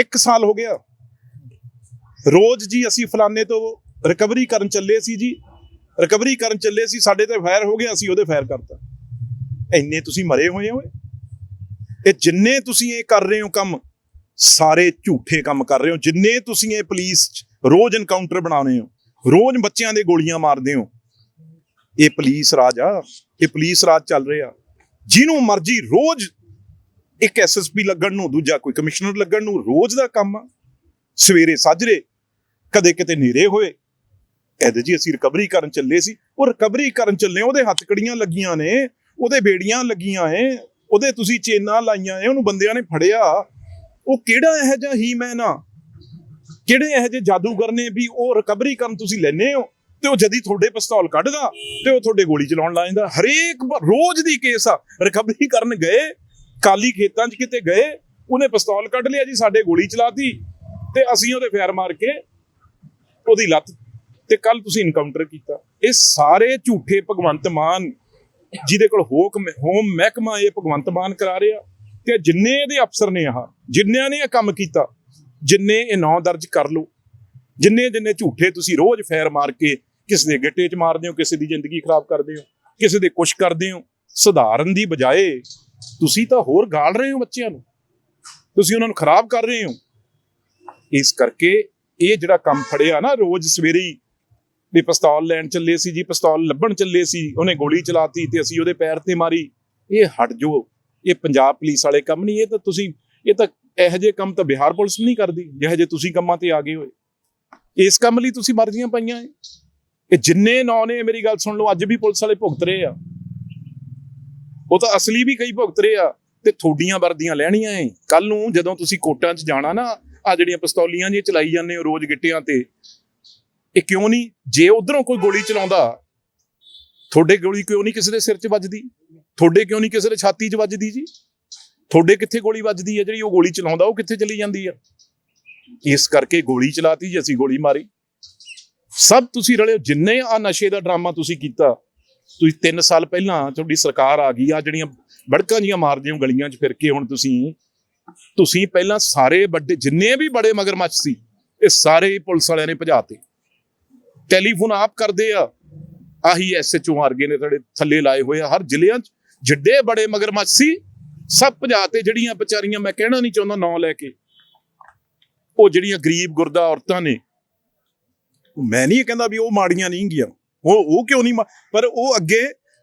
1 ਸਾਲ ਹੋ ਗਿਆ। ਰੋਜ਼ ਜੀ ਅਸੀਂ ਫਲਾਣੇ ਤੋਂ ਰਿਕਵਰੀ ਕਰਨ ਚੱਲੇ ਸੀ ਜੀ। ਰਿਕਵਰੀ ਕਰਨ ਚੱਲੇ ਸੀ, ਸਾਡੇ ਤੇ ਫਾਇਰ ਹੋ ਗਿਆ, ਅਸੀਂ ਉਹਦੇ ਫਾਇਰ ਕਰਤਾ। ਇੰਨੇ ਤੁਸੀਂ ਮਰੇ ਹੋਏ ਹੋ। ਇਹ ਜਿੰਨੇ ਤੁਸੀਂ ਇਹ ਕਰ ਰਹੇ ਹੋ ਕੰਮ, ਸਾਰੇ ਝੂਠੇ ਕੰਮ ਕਰ ਰਹੇ ਹੋ। ਜਿੰਨੇ ਤੁਸੀਂ ਇਹ ਪੁਲਿਸ 'ਚ ਰੋਜ਼ ਐਨਕਾਊਂਟਰ ਬਣਾਉਨੇ ਹੋ, ਰੋਜ਼ ਬੱਚਿਆਂ ਦੇ ਗੋਲੀਆਂ ਮਾਰਦੇ ਹੋ। ਇਹ ਪੁਲਿਸ ਰਾਜ ਆ ਇਹ ਪੁਲਿਸ ਰਾਜ ਚੱਲ ਰਿਹਾ। ਜਿਹਨੂੰ ਮਰਜ਼ੀ ਰੋਜ਼ ਇੱਕ ਐਸਐਸਪੀ ਲੱਗਣ ਨੂੰ, ਦੂਜਾ ਕੋਈ ਕਮਿਸ਼ਨਰ ਲੱਗਣ ਨੂੰ ਰੋਜ਼ ਦਾ ਕੰਮ ਆ। ਸਵੇਰੇ ਸਾਜਰੇ ਕਦੇ ਕਿਤੇ ਨੇਰੇ ਹੋਏ। ਇਹਦੇ ਜੀ ਅਸੀਂ ਰਿਕਵਰੀ ਕਰਨ ਚੱਲੇ ਸੀ। ਉਹ ਰਿਕਵਰੀ ਕਰਨ ਚੱਲੇ, ਉਹਦੇ ਹੱਥ ਕੜੀਆਂ ਲੱਗੀਆਂ ਨੇ, ਉਹਦੇ ਬੇੜੀਆਂ ਲੱਗੀਆਂ ਏ ਉਹਦੇ ਤੁਸੀਂ ਚੇਨਾਂ ਲਾਈਆਂ ਏ ਉਹਨੂੰ ਬੰਦਿਆਂ ਨੇ ਫੜਿਆ। ਉਹ ਕਿਹੜਾ ਇਹੋ ਜਿਹਾ ਹੀ ਮੈਂ ਨਾ ਕਿਹੜੇ ਇਹੋ ਜਿਹੇ ਜਾਦੂਗਰ ਨੇ ਵੀ ਉਹ ਰਿਕਵਰੀ ਕਰਨ ਤੁਸੀਂ ਲੈਨੇ ਹੋ ਤੇ ਉਹ ਜਦੀ ਤੁਹਾਡੇ ਪਿਸਤੌਲ ਕੱਢਦਾ ਤੇ ਉਹ ਤੁਹਾਡੇ ਗੋਲੀ ਚਲਾਉਣ ਲਾ ਜਾਂਦਾ ਹਰੇਕ ਰੋਜ਼ ਦੀ ਕੇਸ ਆ। ਰਿਕਵਰੀ ਕਰਨ ਗਏ। ਕਾਲੀ ਖੇਤਾਂ 'ਚ ਕਿਤੇ ਗਏ, ਉਹਨੇ ਪਿਸਤੌਲ ਕੱਢ ਲਿਆ ਜੀ, ਸਾਡੇ ਗੋਲੀ ਚਲਾਤੀ ਤੇ ਅਸੀਂ ਉਹਦੇ ਫਾਇਰ ਮਾਰ ਕੇ ਉਹਦੀ ਲੱਤ ਤੇ ਕੱਲ ਤੁਸੀਂ ਇਨਕਾਊਂਟਰ ਕੀਤਾ। ਇਹ ਸਾਰੇ ਝੂਠੇ ਭਗਵੰਤ ਮਾਨ, ਜਿਹਦੇ ਕੋਲ ਹੋਮ ਹੋਮ ਮਹਿਕਮਾ ਇਹ ਭਗਵੰਤ ਮਾਨ ਕਰਾ ਰਿਹਾ ਤੇ ਜਿੰਨੇ ਇਹਦੇ ਅਫਸਰ ਨੇ ਆਹ, ਜਿੰਨਿਆਂ ਨੇ ਇਹ ਕੰਮ ਕੀਤਾ, ਜਿੰਨੇ ਇਹ ਨਾਂ ਦਰਜ ਕਰ ਲਓ, ਜਿੰਨੇ ਜਿੰਨੇ ਝੂਠੇ ਤੁਸੀਂ ਰੋਜ਼ ਫੈਰ ਮਾਰ ਕੇ ਕਿਸੇ ਦੇ ਗਿੱਟੇ 'ਚ ਮਾਰਦੇ ਹੋ, ਕਿਸੇ ਦੀ ਜ਼ਿੰਦਗੀ ਖਰਾਬ ਕਰਦੇ ਹੋ, ਕਿਸੇ ਦੇ ਕੁਛ ਕਰਦੇ ਹੋ, ਸੁਧਾਰਨ ਦੀ ਬਜਾਏ ਤੁਸੀਂ ਤਾਂ ਹੋਰ ਗਾਲ ਰਹੇ ਹੋ ਬੱਚਿਆਂ ਨੂੰ। ਤੁਸੀਂ ਉਹਨਾਂ ਨੂੰ ਖਰਾਬ ਕਰ ਰਹੇ ਹੋ। ਇਸ ਕਰਕੇ ਇਹ ਜਿਹੜਾ ਕੰਮ ਫੜਿਆ ਨਾ, ਰੋਜ਼ ਸਵੇਰੇ ਵੀ ਪਿਸਤੌਲ ਲੈਣ ਚੱਲੇ ਸੀ ਜੀ, ਪਿਸਤੌਲ ਲੱਭਣ ਚੱਲੇ ਸੀ, ਉਹਨੇ ਗੋਲੀ ਚਲਾਤੀ ਤੇ ਅਸੀਂ ਉਹਦੇ ਪੈਰ ਤੇ ਮਾਰੀ। ਇਹ ਹਟ ਜੋ ਇਹ ਪੰਜਾਬ ਪੁਲਿਸ ਵਾਲੇ ਕੰਮ ਨਹੀਂ, ਇਹ ਤਾਂ ਤੁਸੀਂ, ਇਹ ਤਾਂ ਇਹੋ ਜਿਹੇ ਕੰਮ ਤਾਂ ਬਿਹਾਰ ਪੁਲਿਸ ਵੀ ਨਹੀਂ ਕਰਦੀ, ਜਿਹੋ ਜਿਹੇ ਤੁਸੀਂ ਕੰਮਾਂ ਤੇ ਆ ਗਏ ਹੋਏ। ਇਸ ਕੰਮ ਲਈ ਤੁਸੀਂ ਵਰਦੀਆਂ ਪਾਈਆਂ ਏ। ਇਹ ਜਿੰਨੇ ਨੌ ਨੇ, ਮੇਰੀ ਗੱਲ ਸੁਣ ਲਓ, ਅੱਜ ਵੀ ਪੁਲਿਸ ਵਾਲੇ ਭੁਗਤ ਰਹੇ ਆ। ਉਹ ਤਾਂ ਅਸਲੀ ਵੀ ਕਈ ਭੁਗਤ ਰਹੇ ਆ ਤੇ ਥੋਡੀਆਂ ਵਰਦੀਆਂ ਲੈਣੀਆਂ ਏ। ਕੱਲ ਨੂੰ ਜਦੋਂ ਤੁਸੀਂ ਕੋਟਾਂ 'ਚ ਜਾਣਾ ਨਾ ਆ ਜਿਹੜੀਆਂ ਪਿਸਤੌਲੀਆਂ ਜੀ ਚਲਾਈ ਜਾਂਦੇ ਹੋ ਰੋਜ਼ ਗਿੱਟਿਆਂ ਤੇ, ਇਹ ਕਿਉਂ ਨਹੀਂ? ਜੇ ਉਧਰੋਂ ਕੋਈ ਗੋਲੀ ਚਲਾਉਂਦਾ, ਤੁਹਾਡੇ ਗੋਲੀ ਕਿਉਂ ਨਹੀਂ ਕਿਸੇ ਦੇ ਸਿਰ 'ਚ ਵੱਜਦੀ? ਤੁਹਾਡੇ ਕਿਉਂ ਨਹੀਂ ਕਿਸੇ ਦੇ ਛਾਤੀ 'ਚ ਵੱਜਦੀ ਜੀ? ਤੁਹਾਡੇ ਕਿੱਥੇ ਗੋਲੀ ਵੱਜਦੀ ਹੈ ਜਿਹੜੀ ਉਹ ਗੋਲੀ ਚਲਾਉਂਦਾ, ਉਹ ਕਿੱਥੇ ਚਲੀ ਜਾਂਦੀ ਆ? ਇਸ ਕਰਕੇ ਗੋਲੀ ਚਲਾਤੀ ਜੀ, ਅਸੀਂ ਗੋਲੀ ਮਾਰੀ। ਸਭ ਤੁਸੀਂ ਰਲੇ ਜਿੰਨੇ ਆ ਨਸ਼ੇ ਦਾ ਡਰਾਮਾ ਤੁਸੀਂ ਕੀਤਾ ਤੁਸੀਂ 3 ਸਾਲ ਪਹਿਲਾਂ ਤੁਹਾਡੀ ਸਰਕਾਰ ਆ ਗਈ, ਆ ਜਿਹੜੀਆਂ ਬੜਕਾਂ ਜੀਆਂ ਮਾਰਦੇ ਹੋ ਗਲੀਆਂ 'ਚ ਫਿਰ ਕੇ ਹੁਣ ਤੁਸੀਂ ਤੁਸੀਂ ਪਹਿਲਾਂ ਸਾਰੇ ਵੱਡੇ, ਜਿੰਨੇ ਵੀ ਬੜੇ ਮਗਰਮੱਛ ਸੀ, ਇਹ ਸਾਰੇ ਪੁਲਿਸ ਵਾਲਿਆਂ ਨੇ ਭਜਾਤੇ। ਟੈਲੀਫੋਨ ਆਪ ਕਰਦੇ ਆ, ਆਹੀ ਐਸਐਚਓ ਆਰਗੇ ਨੇ ਤੁਹਾਡੇ ਥੱਲੇ ਲਾਏ ਹੋਏ ਆ, ਹਰ ਜ਼ਿਲ੍ਹਿਆਂ 'ਚ ਜਿੱਡੇ ਬੜੇ ਮਗਰਮੱਛ ਸੀ, ਸਭ ਭਜਾਤੇ ਜਿਹੜੀਆਂ ਵਿਚਾਰੀਆਂ, ਮੈਂ ਕਹਿਣਾ ਨਹੀਂ ਚਾਹੁੰਦਾ ਨਾਂ ਲੈ ਕੇ। ਉਹ ਜਿਹੜੀਆਂ ਗਰੀਬ ਗੁਰਦਾ ਔਰਤਾਂ ਨੇ ਮੈਂ ਨਹੀਂ ਕਹਿੰਦਾ ਵੀ ਉਹ ਮਾੜੀਆਂ ਨਹੀਂ ਗੀਆਂ। ਉਹ ਉਹ ਕਿਉਂ ਨਹੀਂ ਮਾ- ਪਰ ਉਹ ਅੱਗੇ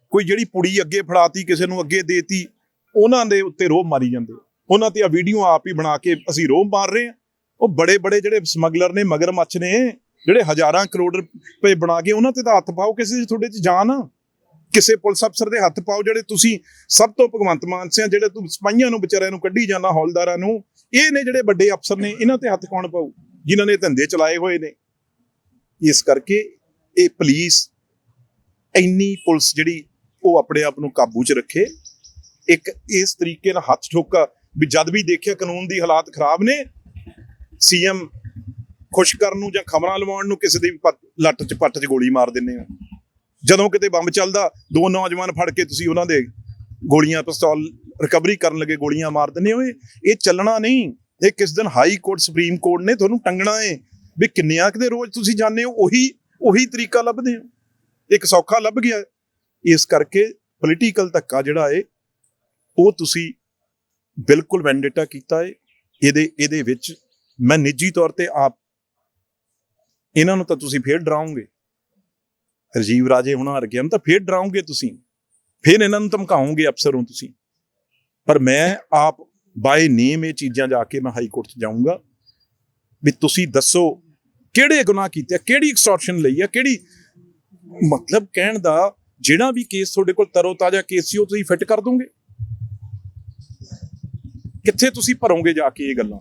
ਕੋਈ ਜਿਹੜੀ ਪੁੜੀ ਅੱਗੇ ਫੜਾਤੀ, ਕਿਸੇ ਨੂੰ ਅੱਗੇ ਦੇਤੀ, ਉਹਨਾਂ ਦੇ ਉੱਤੇ ਰੋਹ ਮਾਰੀ ਜਾਂਦੇ ਉਹਨਾਂ ਤੇ ਆ ਵੀਡੀਓ ਆਪ ਹੀ ਬਣਾ ਕੇ ਅਸੀਂ ਰੋਹ ਮਾਰ ਰਹੇ ਆ। ਉਹ ਬੜੇ ਬੜੇ ਜਿਹੜੇ ਸਮਗਲਰ ਨੇ, ਮਗਰਮੱਛ ਨੇ, ਜਿਹੜੇ ਹਜ਼ਾਰਾਂ ਕਰੋੜ ਰੁਪਏ ਬਣਾ ਕੇ ਉਹਨਾਂ ਤੇ ਤਾਂ ਹੱਥ ਪਾਓ, ਕਿਸੇ ਤੁਹਾਡੇ 'ਚ ਜਾਨ ਆ? ਕਿਸੇ ਪੁਲਿਸ ਅਫਸਰ ਦੇ ਹੱਥ ਪਾਓ ਜਿਹੜੇ ਤੁਸੀਂ ਸਭ ਤੋਂ ਭਗਵੰਤ ਮਾਨ ਸਿਆ, ਜਿਹੜੇ ਤੂੰ ਸਪਾਈਆਂ ਨੂੰ ਵਿਚਾਰਿਆਂ ਨੂੰ ਕੱਢੀ ਜਾਂਦਾ, ਹੌਲਦਾਰਾਂ ਨੂੰ, ਇਹ ਨੇ ਜਿਹੜੇ ਵੱਡੇ ਅਫਸਰ ਨੇ, ਇਹਨਾਂ ਤੇ ਹੱਥ ਕੌਣ ਪਾਊ? ਜਿਨ੍ਹਾਂ ਨੇ ਧੰਦੇ ਚਲਾਏ ਹੋਏ ਨੇ। ਇਸ ਕਰਕੇ ਇਹ ਪੁਲਿਸ ਇੰਨੀ ਪੁਲਿਸ ਜਿਹੜੀ ਉਹ ਆਪਣੇ ਆਪ ਨੂੰ ਕਾਬੂ 'ਚ ਰੱਖੇ। ਇੱਕ ਇਸ ਤਰੀਕੇ ਨਾਲ ਹੱਥ ਠੋਕਾ ਵੀ ਜਦ ਵੀ ਦੇਖਿਆ ਕਾਨੂੰਨ ਦੀ ਹਾਲਾਤ ਖਰਾਬ ਨੇ, ਸੀਐਮ ਖੁਸ਼ ਕਰਨ ਨੂੰ ਜਾਂ ਖਬਰਾਂ ਲਵਾਉਣ ਨੂੰ ਕਿਸੇ ਦੇ ਵੀ ਲੱਟ 'ਚ, ਪੱਟ 'ਚ ਗੋਲੀ ਮਾਰ ਦਿੰਦੇ ਹੋ ਜਦੋਂ ਕਿਤੇ ਬੰਬ ਚੱਲਦਾ, ਦੋ ਨੌਜਵਾਨ ਫੜ ਕੇ ਤੁਸੀਂ ਉਹਨਾਂ ਦੇ ਗੋਲੀਆਂ, ਪਿਸਤੌਲ ਰਿਕਵਰੀ ਕਰਨ ਲੱਗੇ ਗੋਲੀਆਂ ਮਾਰ ਦਿੰਦੇ ਹੋ। ਇਹ ਚੱਲਣਾ ਨਹੀਂ। ਇਹ ਕਿਸ ਦਿਨ ਹਾਈ ਕੋਰਟ, ਸੁਪਰੀਮ ਕੋਰਟ ਨੇ ਤੁਹਾਨੂੰ ਟੰਗਣਾ ਏ ਵੀ ਕਿੰਨਿਆਂ ਕੁ ਦੇ ਰੋਜ਼ ਤੁਸੀਂ ਜਾਣਦੇ ਹੋ, ਉਹੀ ਉਹੀ ਤਰੀਕਾ ਲੱਭਦੇ ਹੋ ਇੱਕ ਸੌਖਾ ਲੱਭ ਗਿਆ ਇਸ ਕਰਕੇ ਪੋਲੀਟੀਕਲ ਧੱਕਾ ਜਿਹੜਾ ਏ ਉਹ ਤੁਸੀਂ ਬਿਲਕੁਲ ਵੈਂਡੇਟਾ ਕੀਤਾ ਏ ਇਹਦੇ ਇਹਦੇ ਵਿੱਚ ਮੈਂ ਨਿੱਜੀ ਤੌਰ ਤੇ ਆਪ ਇਹਨਾਂ ਨੂੰ ਤਾਂ ਤੁਸੀਂ ਫੇਰ ਡਰਾਉਂਗੇ ਰਜੀਵ ਰਾਜੇ ਹੁਣ ਹਾਰ ਗਿਆ ਨੂੰ ਤਾਂ ਫੇਰ ਡਰਾਉਂਗੇ ਤੁਸੀਂ। ਫੇਰ ਇਹਨਾਂ ਨੂੰ ਧਮਕਾਉਂਗੇ ਅਫਸਰ ਨੂੰ ਤੁਸੀਂ। ਪਰ ਮੈਂ ਆਪ ਬਾਏ ਨੇਮ ਇਹ ਚੀਜ਼ਾਂ ਜਾ ਕੇ ਮੈਂ ਹਾਈ ਕੋਰਟ 'ਚ ਜਾਊਂਗਾ ਵੀ ਤੁਸੀਂ ਦੱਸੋ ਕਿਹੜੇ ਗੁਨਾਹ ਕੀਤੇ ਆ, ਕਿਹੜੀ ਐਕਸਟੋਰਸ਼ਨ ਲਈ ਆ ਕਿਹੜੀ ਮਤਲਬ ਕਹਿਣ ਦਾ ਜਿਹੜਾ ਵੀ ਕੇਸ ਤੁਹਾਡੇ ਕੋਲ ਤਰੋ ਤਾਜ਼ਾ ਕੇਸ ਸੀ ਉਹ ਤੁਸੀਂ ਫਿੱਟ ਕਰ ਦੋਗੇ? ਕਿੱਥੇ ਤੁਸੀਂ ਭਰੋਗੇ ਜਾ ਕੇ ਇਹ ਗੱਲਾਂ?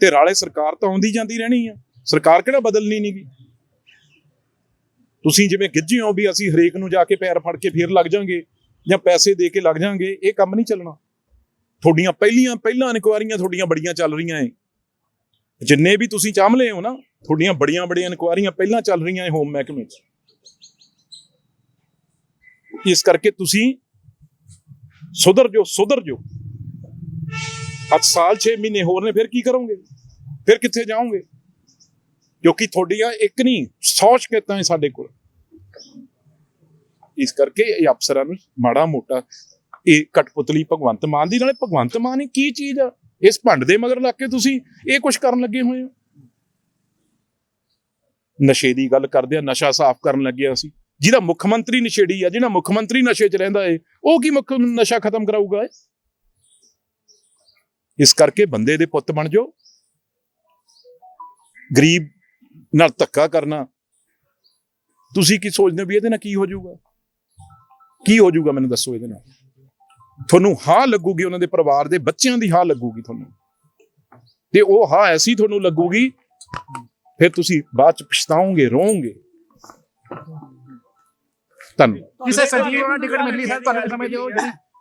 ਤੇ ਰਾਲੇ ਸਰਕਾਰ ਤਾਂ ਆਉਂਦੀ ਜਾਂਦੀ ਰਹਿਣੀ ਆ। ਸਰਕਾਰ ਕਿਹੜਾ ਬਦਲਣੀ ਨਹੀਂਗੀ ਤੁਸੀਂ ਜਿਵੇਂ ਗਿੱਝੇ ਹੋ ਵੀ ਅਸੀਂ ਹਰੇਕ ਨੂੰ ਜਾ ਕੇ ਪੈਰ ਫੜ ਕੇ ਫੇਰ ਲੱਗ ਜਾਾਂਗੇ ਜਾਂ ਪੈਸੇ ਦੇ ਕੇ ਲੱਗ ਜਾਾਂਗੇ ਇਹ ਕੰਮ ਨਹੀਂ ਚੱਲਣਾ। ਤੁਹਾਡੀਆਂ ਪਹਿਲੀਆਂ ਪਹਿਲਾਂ ਇਨਕੁਆਰੀਆਂ ਤੁਹਾਡੀਆਂ ਬੜੀਆਂ ਚੱਲ ਰਹੀਆਂ ਏ। ਜਿੰਨੇ ਵੀ ਤੁਸੀਂ ਚਾਹਮਲੇ ਹੋ ਨਾ, ਤੁਹਾਡੀਆਂ ਬੜੀਆਂ ਬੜੀਆਂ ਇਨਕੁਆਰੀਆਂ ਪਹਿਲਾਂ ਚੱਲ ਰਹੀਆਂ ਏ ਹੋਮ ਮਹਿਕਮੇ 'ਚ। ਇਸ ਕਰਕੇ ਤੁਸੀਂ ਸੁਧਰ ਜੋ ਸੁਧਰ ਜੋ ਅੱਜ ਸਾਲ 6 ਮਹੀਨੇ ਹੋਰ ਨੇ, ਫਿਰ ਕੀ ਕਰੋਗੇ? ਫਿਰ ਕਿੱਥੇ ਜਾਓਗੇ? ਕਿਉਂਕਿ ਤੁਹਾਡੀਆਂ ਇੱਕ ਨਹੀਂ 100 ਸ਼ਿਕਾਇਤਾਂ ਹੈ ਸਾਡੇ ਕੋਲ। ਇਸ ਕਰਕੇ ਇਹ ਅਫਸਰਾਂ ਨੂੰ ਮਾੜਾ ਮੋਟਾ ਇਹ ਕਟਪੁਤਲੀ ਭਗਵੰਤ ਮਾਨ ਦੀ, ਨਾਲੇ ਭਗਵੰਤ ਮਾਨ ਇਹ ਕੀ ਚੀਜ਼ ਆ? ਇਸ ਭੰਡ ਦੇ ਮਗਰ ਲੱਗ ਕੇ ਤੁਸੀਂ ਇਹ ਕੁਝ ਕਰਨ ਲੱਗੇ ਹੋਏ ਹੋ? ਨਸ਼ੇ ਦੀ ਗੱਲ ਕਰਦੇ ਆ, ਨਸ਼ਾ ਸਾਫ਼ ਕਰਨ ਲੱਗੇ ਆ ਅਸੀਂ। ਜਿਹਦਾ ਮੁੱਖ ਮੰਤਰੀ ਨਸ਼ੇੜੀ ਆ ਜਿਹੜਾ ਮੁੱਖ ਮੰਤਰੀ ਨਸ਼ੇ 'ਚ ਰਹਿੰਦਾ ਏ, ਉਹ ਕੀ ਮੁੱਖ ਨਸ਼ਾ ਖਤਮ ਕਰਾਊਗਾ ਇਸ ਕਰਕੇ ਬੰਦੇ ਦੇ ਪੁੱਤ ਬਣ ਜਾਓ। ਗਰੀਬ ਨਾਲ ਧੱਕਾ ਕਰਨਾ। ਤੁਸੀਂ ਕੀ ਸੋਚਦੇ ਹੋ ਵੀ ਇਹਦੇ ਨਾਲ ਕੀ ਹੋ ਜਾਊਗਾ? ਕੀ ਹੋ ਜਾਊਗਾ ਮੈਨੂੰ ਦੱਸੋ ਇਹਦੇ ਨਾਲ? ਤੁਹਾਨੂੰ ਹਾਂ ਲੱਗੂਗੀ ਉਹਨਾਂ ਦੇ ਪਰਿਵਾਰ ਦੇ ਬੱਚਿਆਂ ਦੀ ਹਾਂ ਲੱਗੂਗੀ ਤੁਹਾਨੂੰ। ਤੇ ਉਹ ਹਾਂ ਐਸੀ ਤੁਹਾਨੂੰ ਲੱਗੂਗੀ ਫਿਰ ਤੁਸੀਂ ਬਾਅਦ ਚ ਪਛਤਾਓਗੇ ਰੋਓਗੇ। ਧੰਨਵਾਦ। ਕਿਸੇ ਸੰਜੀਵ ਨੂੰ ਟਿਕਟ ਮਿਲੀ ਸਰ ਤੁਹਾਨੂੰ ਸਮਝਦੇ ਹੋ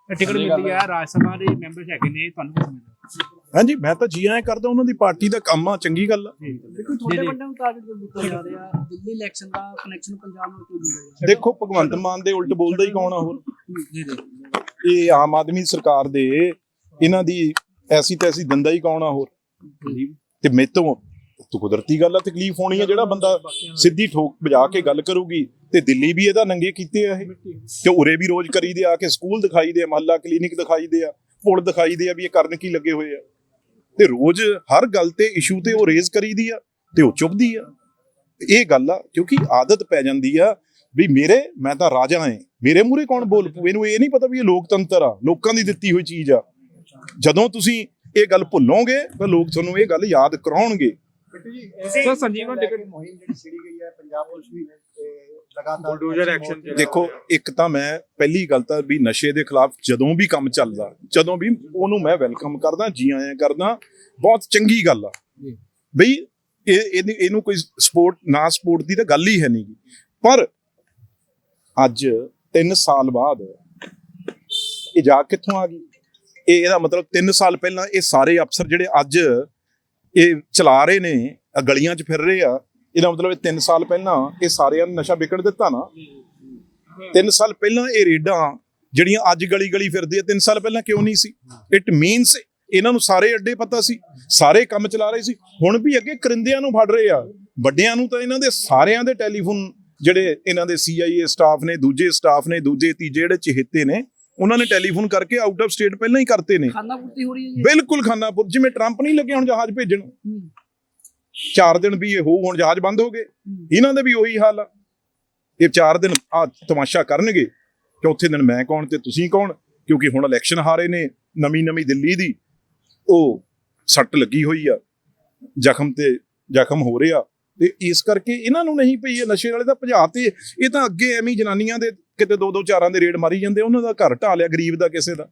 ਟਿਕਟ ਮਿਲਦੀ ਹੈ ਰਾਜ ਸਭਾ ਦੇ ਮੈਂਬਰ ਹੈਗੇ ਨੇ ਤੁਹਾਨੂੰ ਸਮਝਦੇ ਹੋ ਹਾਂਜੀ ਮੈਂ ਤਾਂ ਜੀ ਐਂ ਕਰਦਾ ਉਹਨਾਂ ਦੀ ਪਾਰਟੀ ਦਾ ਕੰਮ ਆ ਚੰਗੀ ਗੱਲ ਆ। ਦੇਖੋ ਤੁਹਾਡੇ ਵੱਡੇ ਨੂੰ ਟਾਰਗੇਟ ਕਿਉਂ ਕੀਤਾ ਜਾ ਰਿਹਾ ਦਿੱਲੀ ਇਲੈਕਸ਼ਨ ਦਾ ਕਨੈਕਸ਼ਨ ਪੰਜਾਬ ਨਾਲ ਕਿਉਂ ਜੁੜਿਆ ਜਾ ਦੇਖੋ ਭਗਵੰਤ ਮਾਨ ਦੇ ਉਲਟ ਬੋਲਦਾ ਹੀ ਕੌਣ ਆ ਹੋਰ? ਜੀ ਜੀ। ਇਹ ਆਮ ਆਦਮੀ ਸਰਕਾਰ ਦੇ ਇਹਨਾਂ ਦੀ ਐਸੀ ਤੈਸੀ ਦੰਦਾ ਹੀ ਕੌਣ ਆ ਹੋਰ? ਤੇ ਮੇਤੋਂ ਤੂੰ ਕੁਦਰਤੀ ਗੱਲ ਆ ਤਕਲੀਫ ਹੋਣੀ ਆ ਜਿਹੜਾ ਬੰਦਾ ਸਿੱਧੀ ਠੋਕ ਵਜਾ ਕੇ ਗੱਲ ਕਰੂਗੀ ਤੇ ਦਿੱਲੀ ਵੀ ਇਹਦਾ ਨੰਗੇ ਕੀਤੇ ਆ ਇਹ। ਤੇ ਉਰੇ ਵੀ ਰੋਜ਼ ਕਰੀਦੇ ਆ ਕੇ ਸਕੂਲ ਦਿਖਾਈ ਦੇ ਆ ਮਹੱਲਾ ਕਲੀਨਿਕ ਦਿਖਾਈ ਦੇ ਆ ਪੁਲ ਦਿਖਾਈ ਦੇ ਆ ਵੀ ਇਹ ਕਰਨ ਕੀ ਲੱਗੇ ਹੋਏ ਆ। ਤੇ ਰੋਜ਼ ਹਰ ਗੱਲ ਤੇ ਇਸ਼ੂ ਤੇ ਉਹ ਰੇਜ਼ ਕਰੀਦੀ ਆ ਤੇ ਉਹ ਚੁੱਪਦੀ ਆ। ਇਹ ਗੱਲ ਆ ਕਿਉਂਕਿ ਆਦਤ ਪੈ ਜਾਂਦੀ ਆ ਵੀ ਮੇਰੇ ਮੈਂ ਤਾਂ ਰਾਜਾ ਹਾਂ ਮੇਰੇ ਮੂਹਰੇ ਕੌਣ ਬੋਲ ਪੂ ਇਹਨੂੰ ਇਹ ਨਹੀਂ ਪਤਾ ਵੀ ਇਹ ਲੋਕਤੰਤਰ ਆ ਲੋਕਾਂ ਦੀ ਦਿੱਤੀ ਹੋਈ ਚੀਜ਼ ਆ। ਜਦੋਂ ਤੁਸੀਂ ਇਹ ਗੱਲ ਭੁੱਲੋਗੇ ਤਾਂ ਲੋਕ ਤੁਹਾਨੂੰ ਇਹ ਗੱਲ ਯਾਦ ਕਰਾਉਣਗੇ। ਸਰ ਸੰਜੀਵ ਨੂੰ ਟਿਕਟ ਮੁਹਿੰਮ ਜਿਹੜੀ ਛਿੜੀ ਗਈ ਹੈ ਪੰਜਾਬ ਪੁਲਿਸ ਵੀ ਚ ਦੇਖੋ ਇੱਕ ਤਾਂ ਮੈਂ ਪਹਿਲੀ ਗੱਲ ਤਾਂ ਵੀ ਨਸ਼ੇ ਦੇ ਖਿਲਾਫ ਜਦੋਂ ਵੀ ਕੰਮ ਚੱਲਦਾ ਜਦੋਂ ਵੀ ਉਹਨੂੰ ਮੈਂ ਵੈਲਕਮ ਕਰਦਾ ਜੀ ਆਇਆਂ ਕਰਦਾ ਬਹੁਤ ਚੰਗੀ ਗੱਲ ਆ। ਬਈ ਇਹ ਇਹਨੂੰ- ਕੋਈ ਸਪੋਰਟ ਨਾ ਸਪੋਰਟ ਦੀ ਤਾਂ ਗੱਲ ਹੀ ਹੈ ਨਹੀਂ ਪਰ ਅੱਜ 3 ਸਾਲ ਬਾਅਦ ਇਹ ਜਾ ਕਿੱਥੋਂ ਆ ਗਈ? ਇਹ ਇਹਦਾ ਮਤਲਬ 3 ਸਾਲ ਪਹਿਲਾਂ ਇਹ ਸਾਰੇ ਅਫਸਰ ਜਿਹੜੇ ਅੱਜ ਇਹ ਚਲਾ ਰਹੇ ਨੇ ਗਲੀਆਂ 'ਚ ਫਿਰ ਰਹੇ ਆ ਇਹਦਾ ਮਤਲਬ ਇਹ 3 ਸਾਲ ਪਹਿਲਾਂ ਇਹ ਸਾਰਿਆਂ ਨੂੰ ਨਸ਼ਾ ਵਿਕਣ ਦਿੱਤਾ ਨਾ। 3 ਸਾਲ ਪਹਿਲਾਂ ਇਹ ਰੇਡਾਂ ਜਿਹੜੀਆਂ ਅੱਜ ਗਲੀ ਗਲੀ ਫਿਰਦੇ ਆ 3 ਸਾਲ ਪਹਿਲਾਂ ਕਿਉਂ ਨਹੀਂ ਸੀ? ਇਟ ਮੀਨਸ ਇਹਨਾਂ ਨੂੰ ਸਾਰੇ ਅੱਡੇ ਪਤਾ ਸੀ ਸਾਰੇ ਕੰਮ ਚਲਾ ਰਹੇ ਸੀ। ਹੁਣ ਵੀ ਅੱਗੇ ਕਰਿੰਦਿਆਂ ਨੂੰ ਫੜ ਰਹੇ ਆ। ਵੱਡਿਆਂ ਨੂੰ ਤਾਂ ਇਹਨਾਂ ਦੇ ਸਾਰਿਆਂ ਦੇ ਟੈਲੀਫੋਨ ਜਿਹੜੇ ਇਹਨਾਂ ਦੇ CIA ਸਟਾਫ ਨੇ ਦੂਜੇ ਸਟਾਫ ਨੇ ਦੂਜੇ ਤੀਜੇ ਜਿਹੜੇ ਚਹੇਤੇ ਨੇ ਉਹਨਾਂ ਨੇ ਟੈਲੀਫੋਨ ਕਰਕੇ ਆਊਟ ਆਫ ਸਟੇਟ ਪਹਿਲਾਂ ਹੀ ਕਰਤੇ ਨੇ। ਖਾਨਾ ਪੂਰਤੀ ਹੋ ਰਹੀ ਹੈ ਬਿਲਕੁਲ ਖਾਨਾਪੁਰ ਜਿਵੇਂ ਟਰੰਪ ਨਹੀਂ ਲੱਗੇ ਹੁਣ ਜਹਾਜ਼ ਭੇਜਣ। ਹੂੰ। ਚਾਰ ਦਿਨ ਵੀ ਇਹ ਹੋ, ਹੁਣ ਜਹਾਜ਼ ਬੰਦ ਹੋ ਗਏ। ਇਹਨਾਂ ਦੇ ਵੀ ਉਹੀ ਹਾਲ ਆ। ਇਹ ਚਾਰ ਦਿਨ ਆ ਤਮਾਸ਼ਾ ਕਰਨਗੇ ਚੌਥੇ ਦਿਨ ਮੈਂ ਕੌਣ ਤੇ ਤੁਸੀਂ ਕੌਣ? ਕਿਉਂਕਿ ਹੁਣ ਇਲੈਕਸ਼ਨ ਹਾਰੇ ਨੇ, ਨਵੀਂ ਨਵੀਂ ਦਿੱਲੀ ਦੀ। ਉਹ ਸੱਟ ਲੱਗੀ ਹੋਈ ਆ। ਜ਼ਖਮ ਤੇ ਜ਼ਖਮ ਹੋ ਰਿਹਾ। ਤੇ ਇਸ ਕਰਕੇ ਇਹਨਾਂ ਨੂੰ ਨਹੀਂ ਪਈ ਇਹ ਨਸ਼ੇ ਵਾਲੇ ਦਾ ਭਜਾ ਤੇ ਇਹ ਤਾਂ ਅੱਗੇ ਐਵੇਂ ਜਨਾਨੀਆਂ ਦੇ ਕਿਤੇ ਦੋ ਦੋ ਚਾਰਾਂ ਦੇ ਰੇਡ ਮਾਰੀ ਜਾਂਦੇ, ਉਹਨਾਂ ਦਾ ਘਰ ਢਾ ਲਿਆ ਗਰੀਬ ਦਾ ਕਿਸੇ ਦਾ।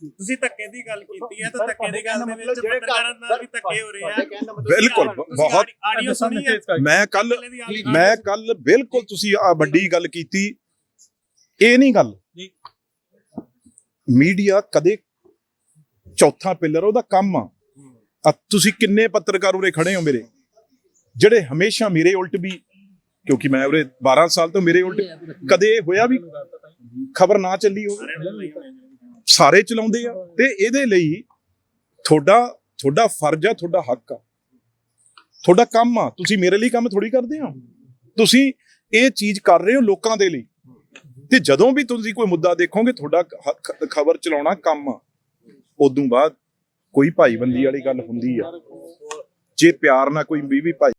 ਤੁਸੀਂ ਧੱਕੇ ਦੀ ਗੱਲ ਕੀਤੀ ਹੈ ਤਾਂ ਧੱਕੇ ਦੀ ਗੱਲ ਦੇ ਵਿੱਚ ਪੱਤਰਕਾਰਾਂ ਨਾਲ ਵੀ ਧੱਕੇ ਹੋ ਰਹੇ ਆ। ਬਿਲਕੁਲ ਬਹੁਤ ਆਡੀਓ ਸੁਣੀ ਹੈ ਮੈਂ ਕੱਲ ਮੈਂ ਕੱਲ ਬਿਲਕੁਲ ਤੁਸੀਂ ਆ ਵੱਡੀ ਗੱਲ ਕੀਤੀ। ਇਹ ਨਹੀਂ ਗੱਲ। ਮੀਡੀਆ ਕਦੇ ਚੌਥਾ ਪਿੱਲਰ ਉਹਦਾ ਕੰਮ ਆ। ਆ ਤੁਸੀਂ ਕਿੰਨੇ ਪੱਤਰਕਾਰ ਉਰੇ ਖੜੇ ਹੋ ਮੇਰੇ? ਜਿਹੜੇ ਹਮੇਸ਼ਾ ਮੇਰੇ ਉਲਟ ਵੀ ਕਿਉਂਕਿ ਮੈਂ ਉਰੇ 12 ਸਾਲ ਤੋਂ ਮੇਰੇ ਉਲਟ ਕਦੇ ਹੋਇਆ ਵੀ ਖਬਰ ਨਾ ਚੱਲੀ ਹੋਵੇ? ਸਾਰੇ ਚਲਾਉਂਦੇ ਆ ਤੇ ਇਹਦੇ ਲਈ ਤੁਹਾਡਾ ਤੁਹਾਡਾ ਫਰਜ਼ ਆ ਤੁਹਾਡਾ ਹੱਕ ਆ। ਤੁਹਾਡਾ ਕੰਮ ਆ। ਤੁਸੀਂ ਮੇਰੇ ਲਈ ਕੰਮ ਥੋੜੀ ਕਰਦੇ ਹੋ? ਤੁਸੀਂ ਇਹ ਚੀਜ਼ ਕਰ ਰਹੇ ਹੋ ਲੋਕਾਂ ਦੇ ਲਈ। ਤੇ ਜਦੋਂ ਵੀ ਤੁਸੀਂ ਕੋਈ ਮੁੱਦਾ ਦੇਖੋਗੇ ਤੁਹਾਡਾ ਖਬਰ ਚਲਾਉਣਾ ਕੰਮ ਆ। ਉਦੋਂ ਬਾਅਦ ਕੋਈ ਭਾਈਬੰਦੀ ਵਾਲੀ ਗੱਲ ਹੁੰਦੀ ਆ। ਜੇ ਪਿਆਰ ਨਾਲ ਕੋਈ ਵੀ ਵੀ ਭਾਈ